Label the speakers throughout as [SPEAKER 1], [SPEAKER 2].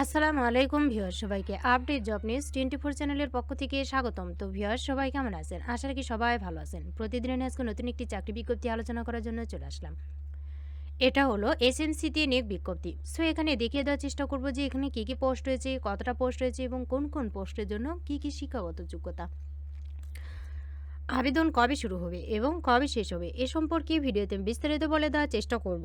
[SPEAKER 1] আসসালামু আলাইকুম ভিউয়ার সবাইকে update job news twenty four চ্যানেলের পক্ষ থেকে স্বাগতম। তো ভিউয়ার সবাই কেমন আছেন? আশা রাখি সবাই ভালো আছেন। প্রতিদিনের আজকে নতুন একটি চাকরি বিজ্ঞপ্তি আলোচনা করার জন্য চলে আসলাম। এটা হলো এসএনসিতে নিয়োগ বিজ্ঞপ্তি। সো এখানে দেখিয়ে দেওয়ার চেষ্টা করব যে এখানে কী কী পোস্ট রয়েছে, কতটা পোস্ট রয়েছে এবং কোন কোন পোস্টের জন্য কী কী শিক্ষাগত যোগ্যতা। আবেদন কবে শুরু হবে এবং কবে শেষ হবে, এ সম্পর্কে ভিডিওতে বিস্তারিত বলে দেওয়ার চেষ্টা করব।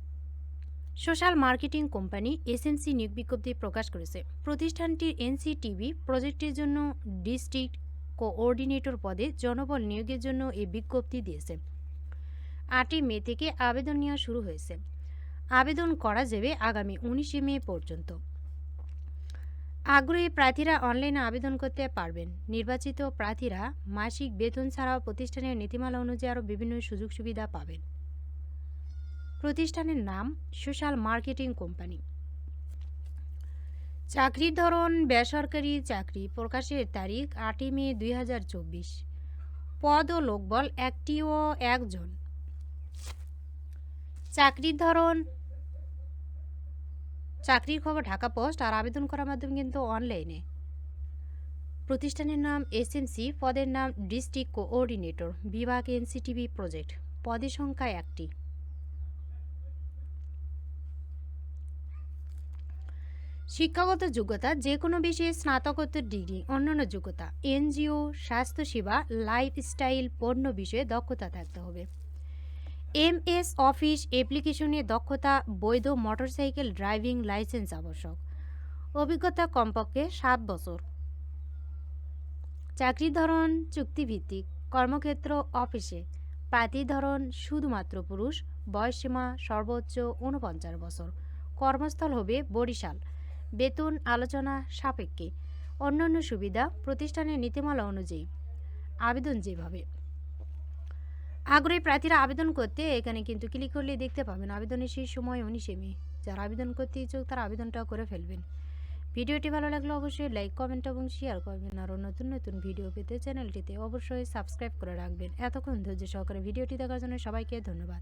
[SPEAKER 1] সোশ্যাল মার্কেটিং কোম্পানি এসএমসি নিয়োগ বিজ্ঞপ্তি প্রকাশ করেছে। প্রতিষ্ঠানটির এনসিটিভি প্রজেক্টের জন্য ডিস্ট্রিক্ট কোঅর্ডিনেটর পদে জনবল নিয়োগের জন্য এই বিজ্ঞপ্তি দিয়েছে। আটই মে থেকে আবেদন নেওয়া শুরু হয়েছে। আবেদন করা যাবে আগামী উনিশে মে পর্যন্ত। আগ্রহী প্রার্থীরা অনলাইনে আবেদন করতে পারবেন। নির্বাচিত প্রার্থীরা মাসিক বেতন ছাড়াও প্রতিষ্ঠানের নীতিমালা অনুযায়ী আরও বিভিন্ন সুযোগ সুবিধা পাবেন। প্রতিষ্ঠানের নাম সোশ্যাল মার্কেটিং কোম্পানি। চাকরির ধরন, বেসরকারি চাকরি প্রকাশের তারিখ আটই মে দুই হাজার চব্বিশ। পদ ও লোকবল একটি ও একজন। চাকরির ধরন, চাকরির খবর ঢাকা পোস্ট আর আবেদন করার মাধ্যমে কিন্তু অনলাইনে। প্রতিষ্ঠানের নাম এসএমসি পদের নাম ডিস্ট্রিক্ট কোঅর্ডিনেটর, বিভাগ এনসিটিভি প্রজেক্ট, পদের সংখ্যা একটি। শিক্ষাগত যোগ্যতা যে কোনো বিষয়ে স্নাতকোত্তর ডিগ্রি, অন্যান্য যোগ্যতা, এনজিও, স্বাস্থ্যসেবা, লাইফস্টাইল, পণ্য বিষয়ে দক্ষতা থাকতে হবে। এম এস অফিস অ্যাপ্লিকেশনে দক্ষতা, বৈধ মোটরসাইকেল ড্রাইভিং লাইসেন্স আবশ্যক। অভিজ্ঞতা কমপক্ষে সাত বছর। চাকরির ধরন, চুক্তিভিত্তিক, কর্মক্ষেত্র অফিসে। প্রার্থীর ধরন, শুধুমাত্র পুরুষ, বয়সসীমা সর্বোচ্চ ঊনপঞ্চাশ বছর। কর্মস্থল হবে বরিশাল। বেতন আলোচনা সাপেক্ষে। অন্যান্য সুবিধা, প্রতিষ্ঠানের নীতিমালা অনুযায়ী। আবেদন যেভাবে। আগ্রহী প্রার্থীরা আবেদন করতে এখানে কিন্তু ক্লিক করলে দেখতে পাবেন। আবেদনের সেই সময় উনিশে মে। যারা আবেদন করতে ইচ্ছুক তারা আবেদনটা করে ফেলবেন। ভিডিওটি ভালো লাগলে অবশ্যই লাইক কমেন্ট এবং শেয়ার করবেন। আরও নতুন নতুন ভিডিও পেতে চ্যানেলটিতে অবশ্যই সাবস্ক্রাইব করে রাখবেন। এতক্ষণ ধৈর্য সহকারে ভিডিওটি দেখার জন্য সবাইকে ধন্যবাদ।